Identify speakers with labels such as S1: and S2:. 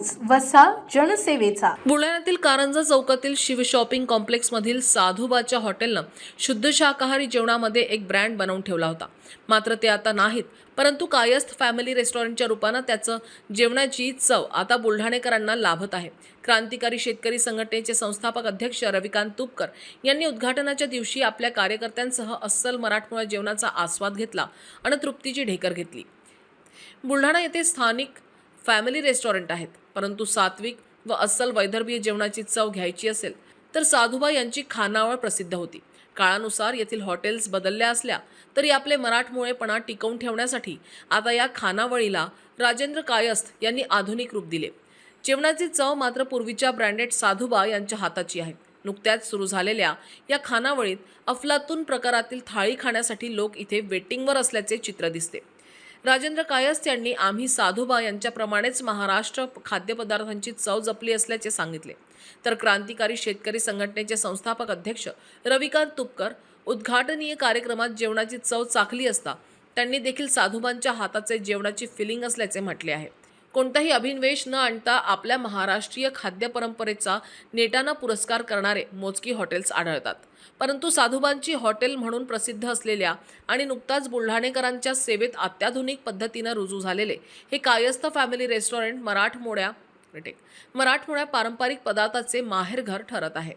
S1: News वसा जनसेवेचा.
S2: बुलढाण्यातील कारंजा चौकातील शिव शॉपिंग कॉम्प्लेक्समधील साधुबाच्या हॉटेलनं शुद्ध शाकाहारी जेवणामध्ये एक ब्रँड बनवून ठेवला होता. मात्र ते आता नाहीत परंतु कायस्थ फॅमिली रेस्टॉरंटच्या रूपानं त्याचं जेवणाची चव आता बुलढाणेकरांना लाभत आहे. क्रांतिकारी शेतकरी संघटनेचे संस्थापक अध्यक्ष रविकांत तुपकर यांनी उद्घाटनाच्या दिवशी आपल्या कार्यकर्त्यांसह अस्सल मराठमोळ्या जेवणाचा आस्वाद घेतला आणि तृप्तीची ढेकर घेतली. बुलढाणा येथे स्थानिक फॅमिली रेस्टॉरंट आहेत. परंतु सात्विक व अस्सल वैदर्भीय जेवणाची चव घ्यायची असेल तर साधुबा यांची खानावळ प्रसिद्ध होती. काळानुसार येथील हॉटेल्स बदलल्या असल्या तरी आपले मराठमोळेपणा टिकवून ठेवण्यासाठी आता या खानावळीला राजेंद्र कायस्थ यांनी आधुनिक रूप दिले. जेवणाची चव मात्र पूर्वीच्या ब्रँडेड साधुबा यांच्या हाताची आहे. नुकत्याच सुरू झालेल्या या खानावळीत अफलातून प्रकारातील थाळी खाण्यासाठी लोक इथे वेटिंगवर असल्याचे चित्र दिसते. राजेंद्र कायस्थ यांनी आम्ही साधुबा यांच्याप्रमाणेच महाराष्ट्र खाद्यपदार्थांची चव जपली असल्याचे सांगितले. तर क्रांतिकारी शेतकरी संघटनेचे संस्थापक अध्यक्ष रविकांत तुपकर उद्घाटनीय कार्यक्रमात जेवणाची चव चाखली असता त्यांनी देखील साधुबांच्या हाताचे जेवणाची फिलिंग असल्याचे म्हटले आहे. कोणताही अभिनवेश न आणता आपल्या महाराष्ट्रीय खाद्य परंपरेचा पुरस्कार करणारे मोजकी हॉटेल्स आढळतात. परंतु साधुबांची हॉटेल म्हणून प्रसिद्ध असलेल्या आणि नुकताच बुलढाणेकरांच्या सेवेत अत्याधुनिक पद्धतीनं रुजू झालेले हे कायस्थ फॅमिली रेस्टॉरंट मराठमोळ्या मराठमोळ्या पारंपरिक पदार्थाचे माहेरघर ठरत आहे.